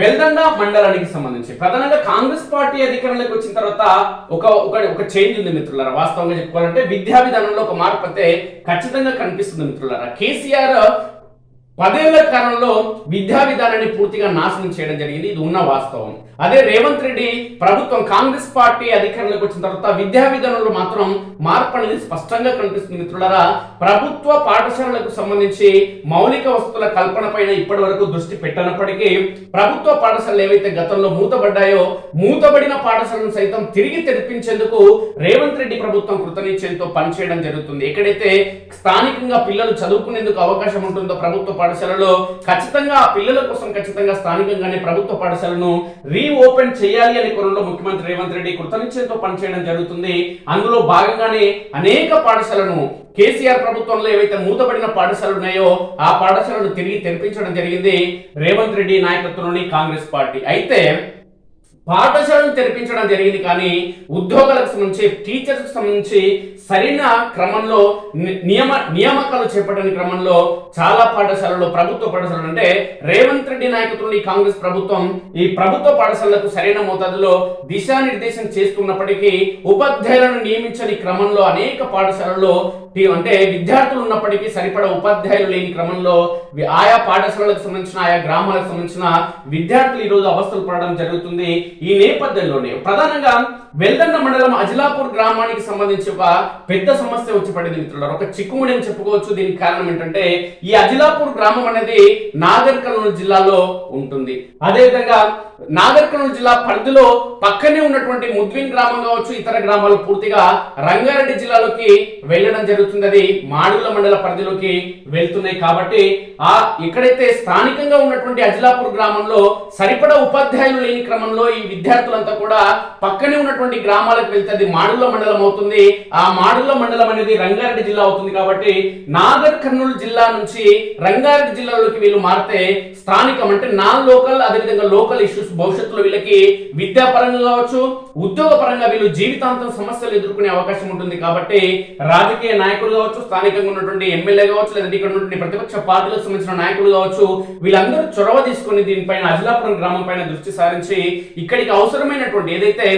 వెల్దండ మండలానికి సంబంధించి. ప్రధానంగా కాంగ్రెస్ పార్టీ అధికారంలోకి వచ్చిన తర్వాత ఒక ఒక ఒక చేంజ్ ఉంది మిత్రులారా. వాస్తవంగా చెప్పుకోవాలంటే విద్యా విధానంలో ఒక మార్పు అయితే ఖచ్చితంగా కనిపిస్తుంది మిత్రులారా. కేసీఆర్ పదేళ్ళ కాలంలో విద్యా విధానాన్ని పూర్తిగా నాశనం చేయడం జరిగింది. ఇది ఉన్న వాస్తవం. అదే రేవంత్ రెడ్డి ప్రభుత్వం కాంగ్రెస్ పార్టీ అధికారంలోకి వచ్చిన తర్వాత విద్యా విధానంలో మాత్రం మార్పు అనేది స్పష్టంగా కనిపిస్తుంది మిత్రులరా. ప్రభుత్వ పాఠశాలలకు సంబంధించి మౌలిక వసతుల కల్పన పైన ఇప్పటి వరకు దృష్టి పెట్టనప్పటికీ ప్రభుత్వ పాఠశాలలు ఏవైతే గతంలో మూతబడ్డాయో మూతబడిన పాఠశాలను సైతం తిరిగి తెరిపించేందుకు రేవంత్ రెడ్డి ప్రభుత్వం కృతనిశ్చయంతో పనిచేయడం జరుగుతుంది. ఎక్కడైతే స్థానికంగా పిల్లలు చదువుకునేందుకు అవకాశం ఉంటుందో ప్రభుత్వ పాఠశాలలో ఖచ్చితంగా ఆ పిల్లల కోసం ఖచ్చితంగా స్థానికంగానే ప్రభుత్వ పాఠశాలను రీఓపెన్ చేయాలి అనే కోణంలో ముఖ్యమంత్రి రేవంత్ రెడ్డి కృతనిశ్చయంతో పనిచేయడం జరుగుతుంది. అందులో భాగంగానే అనేక పాఠశాలను కేసీఆర్ ప్రభుత్వంలో ఏవైతే మూతబడిన పాఠశాలలు ఉన్నాయో ఆ పాఠశాలను తిరిగి తెరిపించడం జరిగింది రేవంత్ రెడ్డి నాయకత్వంలోని కాంగ్రెస్ పార్టీ. అయితే పాఠశాలను తెరిపించడం జరిగింది కానీ ఉద్యోగాలకు సంబంధించి టీచర్స్ సంబంధించి సరైన క్రమంలో ని- నియమ నియామకాలు చేపట్టని క్రమంలో చాలా పాఠశాలలో ప్రభుత్వ పాఠశాలలు అంటే రేవంత్ రెడ్డి నాయకత్వంలో ఈ కాంగ్రెస్ ప్రభుత్వం ఈ ప్రభుత్వ పాఠశాలలకు సరైన మోతాదులో దిశానిర్దేశం చేస్తున్నప్పటికీ ఉపాధ్యాయులను నియమించని క్రమంలో అనేక పాఠశాలల్లో అంటే విద్యార్థులు ఉన్నప్పటికీ సరిపడా ఉపాధ్యాయులు లేని క్రమంలో ఆయా పాఠశాలలకు సంబంధించిన ఆయా గ్రామాలకు సంబంధించిన విద్యార్థులు ఈ రోజు అవస్థలు పడడం జరుగుతుంది. ఈ నేపథ్యంలోనే ప్రధానంగా వెల్దన్న మండలం అజిలాపూర్ గ్రామానికి సంబంధించి ఒక పెద్ద సమస్య వచ్చి పడింది మిత్రులారు. ఒక చిక్కుముడి అని చెప్పుకోవచ్చు. దీనికి కారణం ఏంటంటే ఈ అజిలాపూర్ గ్రామం అనేది నాగర్ కర్నూలు జిల్లాలో ఉంటుంది. అదేవిధంగా నాగర్ కర్నూలు జిల్లా పరిధిలో పక్కనే ఉన్నటువంటి ముద్విన్ గ్రామం కావచ్చు ఇతర గ్రామాలు పూర్తిగా రంగారెడ్డి జిల్లాలోకి వెళ్ళడం జరుగుతుంది. అది మాడుల మండల పరిధిలోకి వెళ్తున్నాయి కాబట్టి ఆ ఎక్కడైతే స్థానికంగా ఉన్నటువంటి అజిలాపూర్ గ్రామంలో సరిపడా ఉపాధ్యాయులు లేని క్రమంలో ఈ విద్యార్థులంతా కూడా పక్కనే ఉన్నటువంటి గ్రామాలకు వెళ్తే అది మాడుల మండలం అవుతుంది. ఆ మాడుల మండలం అనేది రంగారెడ్డి జిల్లా అవుతుంది కాబట్టి నాగర్ కర్నూలు జిల్లా నుంచి రంగారెడ్డి జిల్లాలోకి వీళ్ళు మారితే స్థానికం అంటే నాన్ లోకల్ అదేవిధంగా లోకల్ ఇష్యూస్ భవిష్యత్తులో వీళ్ళకి విద్యాపరంగా కావచ్చు ఉద్యోగ పరంగా వీళ్ళు జీవితాంతం సమస్యలు ఎదుర్కొనే అవకాశం ఉంటుంది కాబట్టి రాజకీయ నాయకులు కావచ్చు స్థానికంగా ఉన్నటువంటి ఎమ్మెల్యే కావచ్చు లేదంటే ఇక్కడ ఉన్నటువంటి ప్రతిపక్ష పార్టీలకు సంబంధించిన నాయకులు కావచ్చు వీళ్ళందరూ చొరవ తీసుకుని దీనిపైన అజిలాపురం గ్రామం పైన దృష్టి సారించి ఇక్కడికి అవసరమైనటువంటి ఏదైతే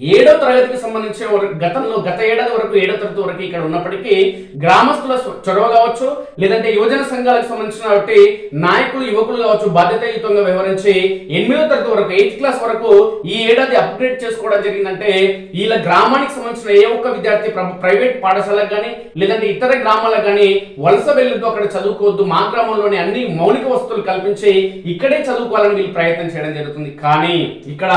ఏడో తరగతికి సంబంధించి వర- గతంలో గత ఏడాది వరకు ఏడో తరగతి వరకు ఇక్కడ ఉన్నప్పటికీ గ్రామస్తుల చొరవ కావచ్చు లేదంటే యువజన సంఘాలకు సంబంధించిన నాయకులు యువకులు కావచ్చు బాధ్యతాయుతంగా వ్యవహరించి ఎనిమిదో తరగతి వరకు ఎయిత్ క్లాస్ వరకు ఈ ఏడాది అప్గ్రేడ్ చేసుకోవడం జరిగిందంటే వీళ్ళ గ్రామానికి సంబంధించిన ఏ ఒక్క విద్యార్థి ప్రైవేట్ పాఠశాలకు కానీ లేదంటే ఇతర గ్రామాలకు కానీ వలస వెళ్ళొద్దు అక్కడ చదువుకోవద్దు మా గ్రామంలోనే అన్ని మౌలిక వస్తువులు కల్పించి ఇక్కడే చదువుకోవాలని వీళ్ళు ప్రయత్నం చేయడం జరుగుతుంది. కానీ ఇక్కడ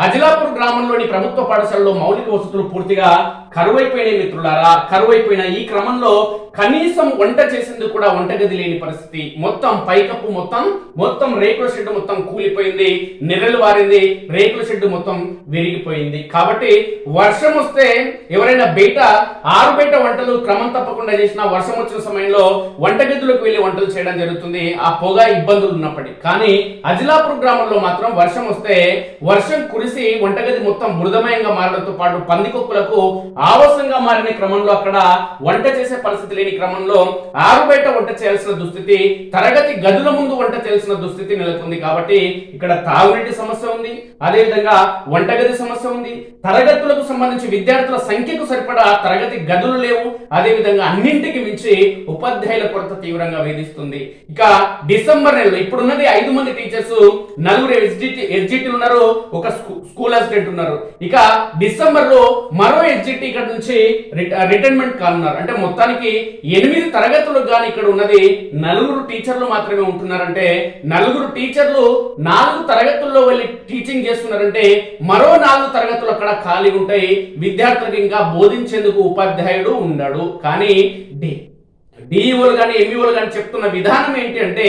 అజిలాపూర్ గ్రామంలోని ప్రభుత్వ పాఠశాలలో మౌలిక వసతులు పూర్తిగా కరువైపోయినాయి మిత్రులారా కరువైపోయిన ఈ క్రమంలో కనీసం వంట చేసింది కూడా వంటగది లేని పరిస్థితి. మొత్తం పైకప్పు మొత్తం మొత్తం రేకుల షెడ్ మొత్తం కూలిపోయింది నెర్రలు వారింది రేకుల షెడ్ మొత్తం విరిగిపోయింది. కాబట్టి వర్షం వస్తే ఎవరైనా బయట ఆరు బయట వంటలు క్రమం తప్పకుండా చేసిన వర్షం వచ్చిన సమయంలో వంటగదిలోకి వెళ్ళి వంటలు చేయడం జరుగుతుంది. ఆ పొగ ఇబ్బందులు ఉన్నప్పటికీ. కానీ అజిలాపూర్ గ్రామంలో మాత్రం వర్షం వస్తే వర్షం కురిసి వంటగది మొత్తం మృదమయంగా మారడంతో పాటు పందికొక్కులకు ఆవాసంగా మారిన క్రమంలో అక్కడ వంట చేసే పరిస్థితి లేని క్రమంలో ఆరు బయట వంట చేయాల్సిన దుస్థితి తరగతి గదుల ముందు వంట చేయాల్సిన దుస్థితి నెలకొంది కాబట్టి ఇక్కడ తాగునీటి సమస్య ఉంది అదేవిధంగా వంటగది సమస్య ఉంది. తరగతులకు సంబంధించి విద్యార్థుల సంఖ్యకు సరిపడా తరగతి గదులు లేవు అదేవిధంగా అన్నింటికి మించి ఉపాధ్యాయుల కొరత తీవ్రంగా వేధిస్తుంది. ఇక డిసెంబర్ నెలలో ఇప్పుడున్నది ఐదు మంది టీచర్స్ నలుగురు ఎస్జిటి ఎస్జిటీలు ఉన్నారు ఒక స్కూల్ అసిస్టెంట్ ఉన్నారు. ఇక డిసెంబర్లో మరో ఎస్జిటి ఇక్కడ నుంచి రిటైర్మెంట్ కానున్నారు. అంటే మొత్తానికి ఎనిమిది తరగతులకు కానీ ఇక్కడ ఉన్నది నలుగురు టీచర్లు మాత్రమే ఉంటున్నారంటే నలుగురు టీచర్లు నాలుగు తరగతుల్లో వెళ్ళి టీచింగ్ చేస్తున్నారంటే మరో నాలుగు తరగతులు అక్కడ ఖాళీ ఉంటాయి. విద్యార్థులకు ఇంకా బోధించేందుకు ఉపాధ్యాయుడు ఉండడు కానీ డి- డిఈఓలు కానీ ఎంఈఓలు కానీ చెప్తున్న విధానం ఏంటి అంటే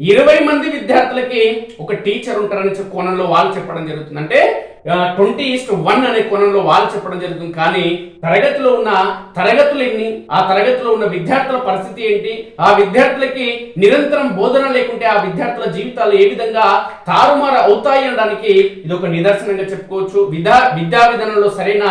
ఇరవై మంది విద్యార్థులకి ఒక టీచర్ ఉంటారని కోణంలో వాళ్ళు చెప్పడం జరుగుతుంది. అంటే ట్వంటీ ఈస్ట్ వన్ అనే కోణంలో వాళ్ళు చెప్పడం జరుగుతుంది. కానీ తరగతిలో ఉన్న తరగతులు ఎన్ని ఆ తరగతిలో ఉన్న విద్యార్థుల పరిస్థితి ఏంటి? ఆ విద్యార్థులకి నిరంతరం బోధన లేకుంటే ఆ విద్యార్థుల జీవితాలు ఏ విధంగా తారుమారు అవుతాయి అనడానికి ఇది ఒక నిదర్శనంగా చెప్పుకోవచ్చు. విద్యా విద్యా విధానంలో సరైన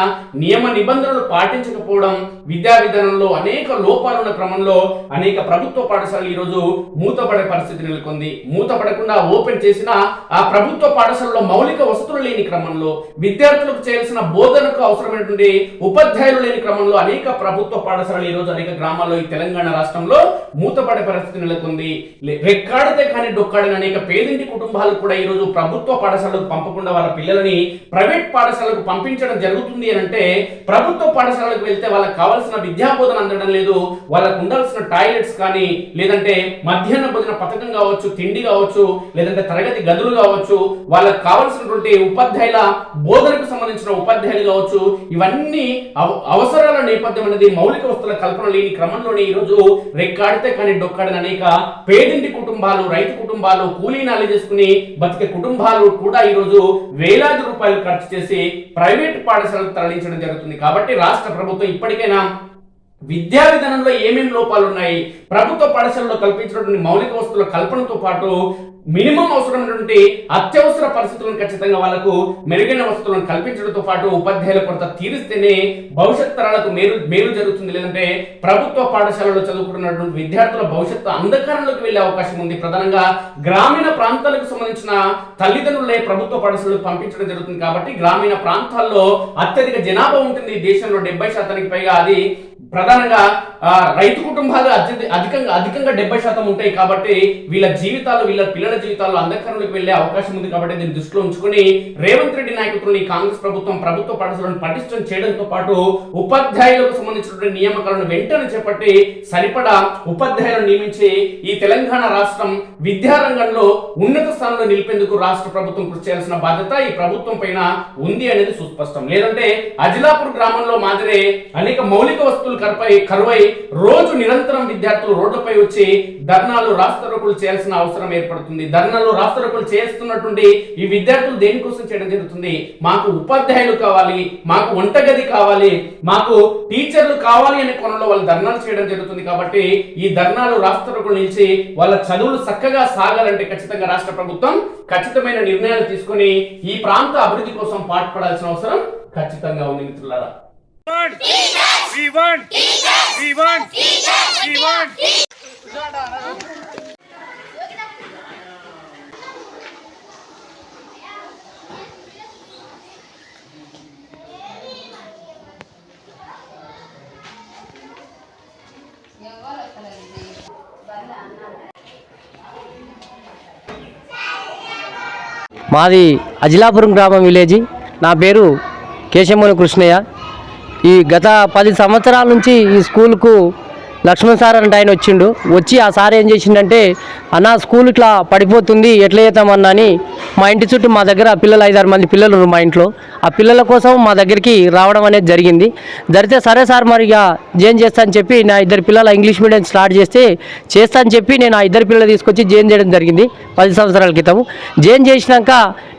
నియమ నిబంధనలు పాటించకపోవడం విద్యా విధానంలో అనేక లోపాలు ఉన్న క్రమంలో అనేక ప్రభుత్వ పాఠశాలలు ఈరోజు మూతపడే పరిస్థితి నెలకొంది. మూతపడకుండా ఓపెన్ చేసిన ఆ ప్రభుత్వ పాఠశాలలో మౌలిక వసతులు లేని క్రమంలో విద్యార్థులకు చేయాల్సిన బోధనకు అవసరమైనటువంటి ఉపాధ్యాయులు లేని క్రమంలో అనేక ప్రభుత్వ పాఠశాలలు ఈ రోజు అనేక గ్రామాల్లో ఈ తెలంగాణ రాష్ట్రంలో మూతపడే పరిస్థితి నెలకొంది. రెక్కాడితే కానీ డొక్కాడని అనేక పేదింటి కుటుంబాలు కూడా ఈ రోజు ప్రభుత్వ పాఠశాలకు పంపకుండా వాళ్ళ పిల్లలని ప్రైవేట్ పాఠశాలకు పంపించడం జరుగుతుంది అని అంటే ప్రభుత్వ పాఠశాలకు వెళ్తే వాళ్ళకి కావాల్సిన విద్యా బోధన అందడం లేదు. వాళ్ళకు ఉండాల్సిన టాయిలెట్స్ కానీ లేదంటే మధ్యాహ్న భోజన పథకం కావచ్చు తిండి కావచ్చు లేదంటే తరగతి గదులు కావచ్చు వాళ్ళకి కావాల్సినటువంటి ఉపాధ్యాయుల బోధనకు సంబంధించిన ఉపాధ్యాయులు కావచ్చు ఇవన్నీ అవ- అవసరాల నేపథ్యం అనేది మౌలిక వస్తువుల కల్పన లేని క్రమంలోనే ఈ రోజు రెక్కాడితే కానీ డొక్కాడని అనేక పేదింటి కుటుంబాలు రైతు కుటుంబాలు కూలీ నాలి చేసుకుని బతికే కుటుంబాలు కూడా ఈ రోజు వేలాది రూపాయలు ఖర్చు చేసి ప్రైవేట్ పాఠశాలకు తరలించడం జరుగుతుంది. కాబట్టి రాష్ట్ర ప్రభుత్వం ఇప్పటికైనా విద్యా విధానంలో ఏమేమి లోపాలు ఉన్నాయి ప్రభుత్వ పాఠశాలలో కల్పించినటువంటి మౌలిక వస్తువుల కల్పనతో పాటు మినిమం అవసరమైనటువంటి అత్యవసర పరిస్థితులను ఖచ్చితంగా వాళ్ళకు మెరుగైన వస్తువులను కల్పించడంతో పాటు ఉపాధ్యాయుల కొరత తీరిస్తేనే భవిష్యత్ తరాలకు మేలు మేలు జరుగుతుంది. లేదంటే ప్రభుత్వ పాఠశాలలో చదువుకుంటున్నటువంటి విద్యార్థుల భవిష్యత్తు అంధకారంలోకి వెళ్ళే అవకాశం ఉంది. ప్రధానంగా గ్రామీణ ప్రాంతాలకు సంబంధించిన తల్లిదండ్రులే ప్రభుత్వ పాఠశాలకు పంపించడం జరుగుతుంది. కాబట్టి గ్రామీణ ప్రాంతాల్లో అత్యధిక జనాభా ఉంటుంది. ఈ దేశంలో డెబ్బై శాతానికి పైగా అది ప్రధానంగా రైతు కుటుంబాలు అత్యంత అధికంగా అధికంగా డెబ్బై శాతం ఉంటాయి కాబట్టి వీళ్ళ జీవితాలు వీళ్ళ పిల్లల జీవితాలు అంధకారంలోకి వెళ్ళే అవకాశం ఉంది కాబట్టి దీన్ని దృష్టిలో ఉంచుకొని రేవంత్ రెడ్డి నాయకత్వంలో కాంగ్రెస్ ప్రభుత్వం ప్రభుత్వ పాఠశాలను పటిష్టం చేయడంతో పాటు ఉపాధ్యాయులకు సంబంధించినటువంటి నియామకాలను వెంటనే చేపట్టి సరిపడా ఉపాధ్యాయులను నియమించి ఈ తెలంగాణ రాష్ట్రం విద్యారంగంలో ఉన్నత స్థానంలో నిలిపేందుకు రాష్ట్ర ప్రభుత్వం కృషి చేయాల్సిన బాధ్యత ఈ ప్రభుత్వం పైన ఉంది అనేది సుస్పష్టం. లేదంటే అజిలాపూర్ గ్రామంలో మాదిరే అనేక మౌలిక వస్తువులు కరుపై కరువై రోజు నిరంతరం విద్యార్థులు రోడ్డుపై వచ్చి ధర్నాలు రాస్తరకులు చేయాల్సిన అవసరం ఏర్పడుతుంది. ధర్నాలు రాస్తరకులు చేస్తున్నటువంటి ఈ విద్యార్థులు దేనికోసం చేయడం జరుగుతుంది? మాకు ఉపాధ్యాయులు కావాలి మాకు వంటగది కావాలి మాకు టీచర్లు కావాలి అనే కోణంలో వాళ్ళు ధర్నాలు చేయడం జరుగుతుంది కాబట్టి ఈ ధర్నాలు రాస్తరకులు నిలిచి వాళ్ళ చదువులు చక్కగా సాగాలంటే ఖచ్చితంగా రాష్ట్ర ప్రభుత్వం ఖచ్చితమైన నిర్ణయాలు తీసుకొని ఈ ప్రాంత అభివృద్ధి కోసం పాటుపడాల్సిన అవసరం ఖచ్చితంగా ఉంది మిత్రులారా. We want. We want. We want. మాది అజిలాపురం గ్రామం విలేజ్ నా పేరు కేశమూని కృష్ణయ్య ఈ గత పది సంవత్సరాల నుంచి ఈ స్కూల్కు లక్ష్మణ్ సార్ అంటే ఆయన వచ్చిండు. వచ్చి ఆ సార్ ఏం చేసిండంటే అన్న స్కూల్ ఇట్లా పడిపోతుంది ఎట్లా చేద్దామన్నా అని మా ఇంటి చుట్టూ మా దగ్గర పిల్లలు ఐదారు మంది పిల్లలు ఉన్నారు మా ఇంట్లో. ఆ పిల్లల కోసం మా దగ్గరికి రావడం అనేది జరిగింది. జరిగితే సరే సార్ మరి ఇక జైన్ చేస్తా అని చెప్పి నా ఇద్దరు పిల్లల ఇంగ్లీష్ మీడియం స్టార్ట్ చేస్తే చేస్తా అని చెప్పి నేను ఆ ఇద్దరు పిల్లలు తీసుకొచ్చి జైన్ చేయడం జరిగింది పది సంవత్సరాల క్రితం జైన్ చేసినాక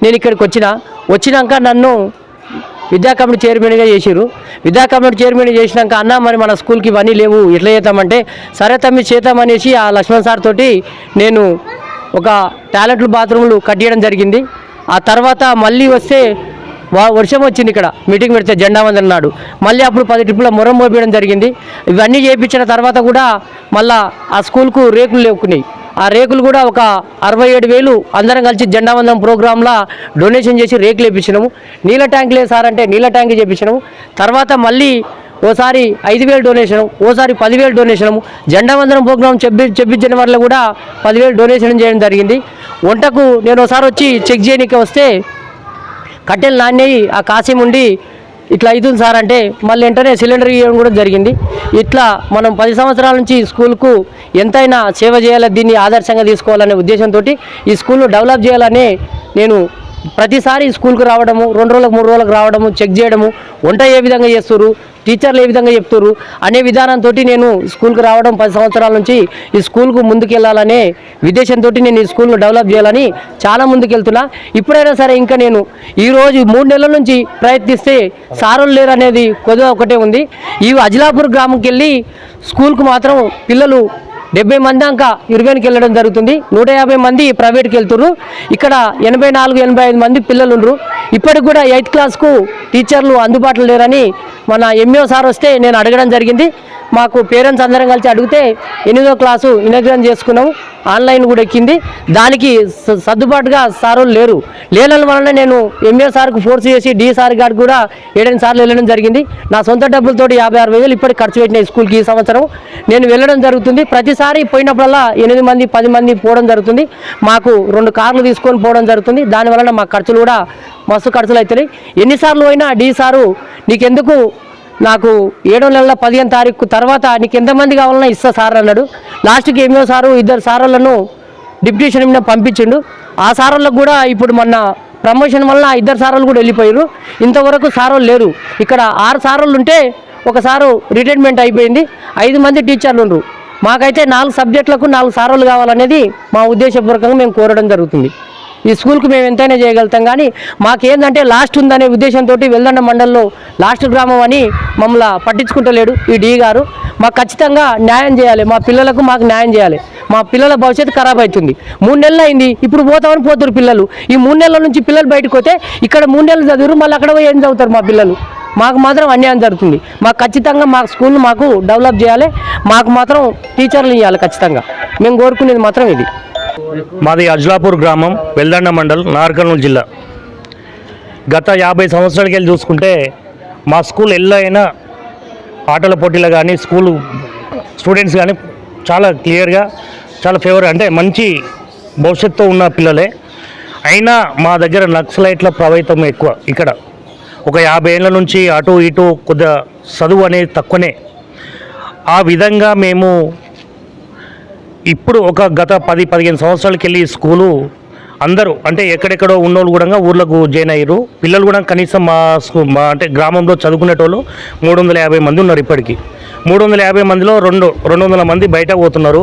నేను ఇక్కడికి వచ్చిన. వచ్చినాక నన్ను విద్యా కమిటీ చైర్మన్గా చేసిరు విద్యా కమిటీ చైర్మన్ చేసినాక అన్న మరి మన స్కూల్కి ఇవన్నీ లేవు ఎట్లా చేద్దామంటే సరే తమ్మి చేద్దామనేసి ఆ లక్ష్మణ్ సార్ తోటి నేను ఒక టాయిలెట్లు బాత్రూమ్లు కట్టియడం జరిగింది. ఆ తర్వాత మళ్ళీ వస్తే వర్షం వచ్చింది ఇక్కడ మీటింగ్ పెడితే జెండా వందన నాడు. మళ్ళీ అప్పుడు పది ట్రిప్పుల మొరం మోపించడం జరిగింది. ఇవన్నీ చేయించిన తర్వాత కూడా మళ్ళీ ఆ స్కూల్కు రేకులు లేవుకున్నాయి ఆ రేకులు కూడా ఒక అరవై ఏడు వేలు అందరం కలిసి జెండా ప్రోగ్రాంలా ప్రోగ్రాంలో డొనేషన్ చేసి రేకులు వేయించినాము నీళ్ళ ట్యాంకులే సార్ అంటే నీళ్ళ ట్యాంక్ చేయించినాము తర్వాత మళ్ళీ ఓసారి ఐదు వేలు డొనేషన్ ఓసారి పదివేలు డొనేషను జెండా వందనం ప్రోగ్రాం చెప్పి చెప్పించిన వల్ల కూడా పదివేలు డొనేషన్ చేయడం జరిగింది. వంటకు నేను ఒకసారి వచ్చి చెక్ చేయడానికి వస్తే కట్టెలు నాణ్యయి ఆ కాసిం ఉండి ఇట్లా అవుతుంది సార్ అంటే మళ్ళీ వెంటనే సిలిండర్ ఇవ్వడం కూడా జరిగింది. ఇట్లా మనం పది సంవత్సరాల నుంచి స్కూల్కు ఎంతైనా సేవ చేయాలి దీన్ని ఆదర్శంగా తీసుకోవాలనే ఉద్దేశంతో ఈ స్కూల్ను డెవలప్ చేయాలని నేను ప్రతిసారి స్కూల్కి రావడము రెండు రోజులకు మూడు రోజులకు రావడము చెక్ చేయడము వంట ఏ విధంగా చేస్తారు టీచర్లు ఏ విధంగా చెప్తారు అనే విధానంతో నేను స్కూల్కి రావడం పది సంవత్సరాల నుంచి ఈ స్కూల్కు ముందుకెళ్ళాలనే విదేశంతో నేను ఈ స్కూల్ను డెవలప్ చేయాలని చాలా ముందుకెళ్తున్నా. ఇప్పుడైనా సరే ఇంకా నేను ఈరోజు మూడు నెలల నుంచి ప్రయత్నిస్తే సారులు లేరు అనేది కొద్దిగా ఒకటే ఉంది. ఈ అజిలాపూర్ గ్రామంకి వెళ్ళి స్కూల్కు మాత్రం పిల్లలు డెబ్బై మంది దాకా ఇరవైకి వెళ్ళడం జరుగుతుంది. నూట యాభై మంది ప్రైవేట్కి వెళ్తున్నారు ఇక్కడ ఎనభై నాలుగు ఎనభై ఐదు మంది పిల్లలు ఉండరు ఇప్పటికి కూడా ఎయిత్ క్లాస్కు టీచర్లు అందుబాటులో లేరని మన ఎంఈఓ సార్ వస్తే నేను అడగడం జరిగింది. మాకు పేరెంట్స్ అందరం కలిసి అడిగితే ఎనిమిదో క్లాసు ఇనగ్రం చేసుకున్నాము ఆన్లైన్ కూడా ఎక్కింది. దానికి స- సర్దుబాటుగా సార్ లేరు. లేని వలన నేను ఎంఏ సార్కు ఫోర్స్ చేసి డి సార్ గారికి కూడా ఏడెనిమిది సార్లు వెళ్ళడం జరిగింది. నా సొంత డబ్బులతో యాభై అరవై వేలు ఇప్పటికి ఖర్చు పెట్టిన స్కూల్కి ఈ సంవత్సరం. నేను వెళ్ళడం జరుగుతుంది. ప్రతిసారి పోయినప్పుడల్లా ఎనిమిది మంది పది మంది పోవడం జరుగుతుంది. మాకు రెండు కార్లు తీసుకొని పోవడం జరుగుతుంది. దాని వలన మా ఖర్చులు కూడా మస్తు ఖర్చులు అవుతున్నాయి ఎన్నిసార్లు పోయినా డి సారు నీకెందుకు నాకు ఏడో నెలల పదిహేను తారీఖు తర్వాత నీకు ఎంతమంది కావాలన్నా ఇస్తా సార్ అన్నాడు. లాస్ట్కి ఏమో సారు ఇద్దరు సార్లను డిప్యూటేషన్ మీద పంపించిండు. ఆ సారోళ్ళకు కూడా ఇప్పుడు మొన్న ప్రమోషన్ వల్ల ఇద్దరు సార్లు కూడా వెళ్ళిపోయారు ఇంతవరకు సారోళ్ళు లేరు. ఇక్కడ ఆరు సార్లు ఉంటే ఒక సారు రిటైర్మెంట్ అయిపోయింది. ఐదు మంది టీచర్లు ఉండరు. మాకైతే నాలుగు సబ్జెక్టులకు నాలుగు సార్లు కావాలనేది మా ఉద్దేశపూర్వకంగా మేము కోరడం జరుగుతుంది. ఈ స్కూల్కి మేము ఎంతైనా చేయగలుగుతాం. కానీ మాకేందంటే లాస్ట్ ఉందనే ఉద్దేశంతో వెల్దండ మండలంలో లాస్ట్ గ్రామం అని మమ్మల్ని పట్టించుకుంటలేడు ఈ డి గారు. మాకు ఖచ్చితంగా న్యాయం చేయాలి. మా పిల్లలకు మాకు న్యాయం చేయాలి. మా పిల్లల భవిష్యత్తు ఖరాబ్ అవుతుంది. మూడు నెలలు అయింది. ఇప్పుడు పోతామని పోతారు పిల్లలు. ఈ మూడు నెలల నుంచి పిల్లలు బయటకు పోతే ఇక్కడ మూడు నెలలు చదువురు మళ్ళీ అక్కడ పోయి ఏం చదువుతారు మా పిల్లలు? మాకు మాత్రం అన్యాయం జరుగుతుంది. మాకు ఖచ్చితంగా మా స్కూల్ మాకు డెవలప్ చేయాలి. మాకు మాత్రం టీచర్లు ఇవ్వాలి ఖచ్చితంగా. మేము కోరుకునేది మాత్రం ఇది. మాది అజ్లాపూర్ గ్రామం వెల్దండ మండల్ నార్కర్నూలు జిల్లా. గత యాభై సంవత్సరాలకి వెళ్ళి చూసుకుంటే మా స్కూల్ ఎల్లైనా ఆటల పోటీలు కానీ స్కూల్ స్టూడెంట్స్ కానీ చాలా క్లియర్గా చాలా ఫేవర్ అంటే మంచి భవిష్యత్తు ఉన్న పిల్లలే. అయినా మా దగ్గర నక్సలైట్ల ప్రభావితం ఎక్కువ ఇక్కడ. ఒక యాభై ఏళ్ళ నుంచి అటు ఇటు కొద్దిగా చదువు అనేది తక్కువనే. ఆ విధంగా మేము ఇప్పుడు ఒక గత పది పదిహేను సంవత్సరాలకి వెళ్ళి స్కూలు అందరూ అంటే ఎక్కడెక్కడో ఉన్నోళ్ళు కూడా ఊర్లకు జాయిన్ అయ్యారు. పిల్లలు కూడా కనీసం మా స్కూ మా అంటే గ్రామంలో చదువుకునేటోళ్ళు మూడు వందల యాభై మంది ఉన్నారు ఇప్పటికి. మూడు వందల యాభై మందిలో రెండు రెండు వందల మంది బయట పోతున్నారు.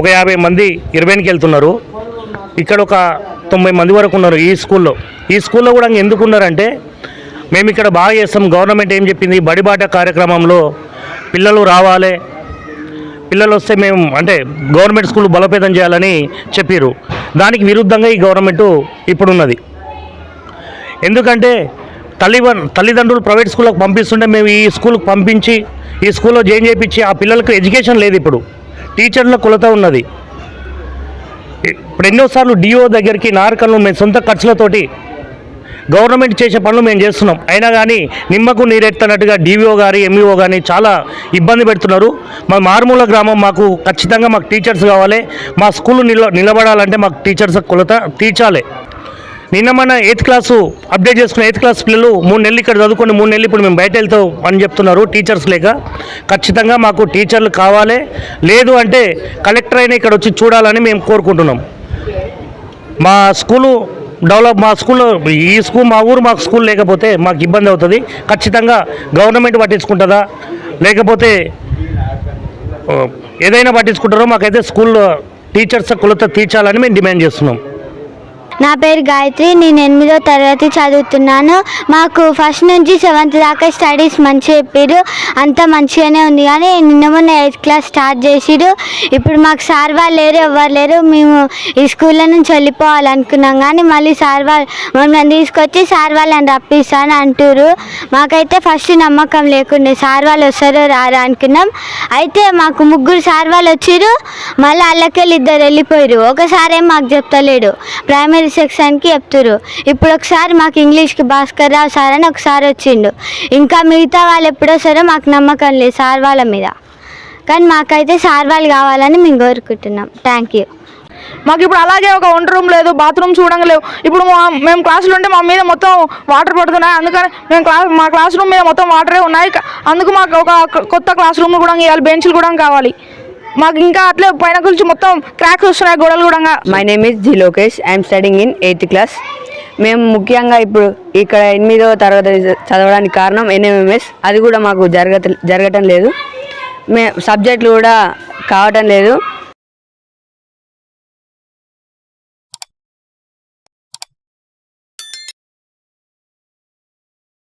ఒక యాభై మంది ఇరవైకి వెళ్తున్నారు. ఇక్కడ ఒక తొంభై మంది వరకు ఉన్నారు ఈ స్కూల్లో. ఈ స్కూల్లో కూడా ఎందుకు ఉన్నారంటే మేము ఇక్కడ బాగా చేస్తాం. గవర్నమెంట్ ఏం చెప్పింది? బడిబాట కార్యక్రమంలో పిల్లలు రావాలి. పిల్లలు వస్తే మేము అంటే గవర్నమెంట్ స్కూల్ బలోపేతం చేయాలని చెప్పారు దానికి విరుద్ధంగా ఈ గవర్నమెంట్ ఇప్పుడున్నది. ఎందుకంటే తల్లి తల్లిదండ్రులు ప్రైవేట్ స్కూళ్ళకి పంపిస్తుంటే మేము ఈ స్కూల్కి పంపించి ఈ స్కూల్లో జాయిన్ చేయించి ఆ పిల్లలకు ఎడ్యుకేషన్ లేదు ఇప్పుడు. టీచర్ల కొలత ఉన్నది. ఇప్పుడు ఎన్నోసార్లు డిఓ దగ్గరికి నారకలను మేము సొంత ఖర్చులతోటి గవర్నమెంట్ చేసే పనులు మేము చేస్తున్నాం. అయినా కానీ నిమ్మకు నీరెత్తనట్టుగా డీవీఓ గారి ఎంఈఓ కానీ చాలా ఇబ్బంది పెడుతున్నారు. మా మారుమూల గ్రామం మాకు ఖచ్చితంగా మాకు టీచర్స్ కావాలి. మా స్కూల్ నిల నిలబడాలంటే మాకు టీచర్స్ కొలత తీర్చాలి. నిన్న మన ఎయిత్ క్లాసు అప్డేట్ చేసుకున్న ఎయిత్ క్లాస్ పిల్లలు మూడు నెలలు ఇక్కడ చదువుకొని మూడు నెలలు ఇప్పుడు మేము బయట వెళ్తాం అని చెప్తున్నారు టీచర్స్ లేక. ఖచ్చితంగా మాకు టీచర్లు కావాలి. లేదు అంటే కలెక్టర్ అయినా ఇక్కడ వచ్చి చూడాలని మేము కోరుకుంటున్నాం. మా స్కూలు డెవలప్ మా స్కూల్లో ఈ స్కూల్ మా ఊరు మాకు స్కూల్ లేకపోతే మాకు ఇబ్బంది అవుతుంది. ఖచ్చితంగా గవర్నమెంట్ పట్టించుకుంటుందా? లేకపోతే ఏదైనా పట్టించుకుంటారో మాకైతే స్కూల్లో టీచర్స్ కొలత తీర్చాలని మేము డిమాండ్ చేస్తున్నాం. నా పేరు గాయత్రి నేను ఎనిమిదో తరగతి చదువుతున్నాను. మాకు ఫస్ట్ నుంచి సెవెంత్ దాకా స్టడీస్ మంచిగా చెప్పారు అంతా మంచిగానే ఉంది కానీ నిన్న మొన్న ఎయిత్ క్లాస్ స్టార్ట్ చేసిరు ఇప్పుడు మాకు సార్ వాళ్ళు లేరు ఎవరు లేరు. మేము ఈ స్కూల్లో నుంచి వెళ్ళిపోవాలనుకున్నాం కానీ మళ్ళీ సార్ వాళ్ళు మమ్మల్ని తీసుకొచ్చి సార్ వాళ్ళని రప్పిస్తాను అంటారు మాకైతే ఫస్ట్ నమ్మకం లేకుండే సార్ వాళ్ళు వస్తారో రారా అనుకున్నాం. అయితే మాకు ముగ్గురు సార్ వాళ్ళు వచ్చిర్రు. మళ్ళీ వాళ్ళకెళ్ళి ఇద్దరు వెళ్ళిపోయారు ఒకసారి ఏం మాకు చెప్తలేడు. ప్రైమరీ సెక్షన్కి చెప్తురు ఇప్పుడు ఒకసారి మాకు ఇంగ్లీష్కి భాస్కర్ రావు సార్ అని ఒకసారి వచ్చిండు. ఇంకా మిగతా వాళ్ళు ఎప్పుడో సరే మాకు నమ్మకం లేదు సార్ వాళ్ళ మీద. కానీ మాకైతే సార్ వాళ్ళు కావాలని మేము కోరుకుంటున్నాం. థ్యాంక్ యూ మాకు ఇప్పుడు అలాగే ఒక వంట రూమ్ లేదు బాత్రూమ్ చూడంగా లేవు. ఇప్పుడు మేము క్లాసులు ఉంటే మా మీద మొత్తం వాటర్ పడుతున్నాయి. అందుకని మేము క్లాస్ మా క్లాస్ రూమ్ మీద మొత్తం వాటరే ఉన్నాయి. అందుకు మాకు ఒక కొత్త క్లాస్ రూమ్ కూడా ఇవ్వాలి బెంచ్లు కూడా కావాలి. మాకు ఇంకా అట్లే పైన గురించి మొత్తం క్రాక్స్ వస్తున్నాయి గోడలు కూడా my name is G Lokesh I'm studying in eighth class మేము ముఖ్యంగా ఇప్పుడు ఇక్కడ ఎనిమిదవ తరగతి చదవడానికి కారణం ఎన్ఎంఎంఎస్ అది కూడా మాకు జరగ జరగటం లేదు. మే సబ్జెక్టులు కూడా కావటం లేదు.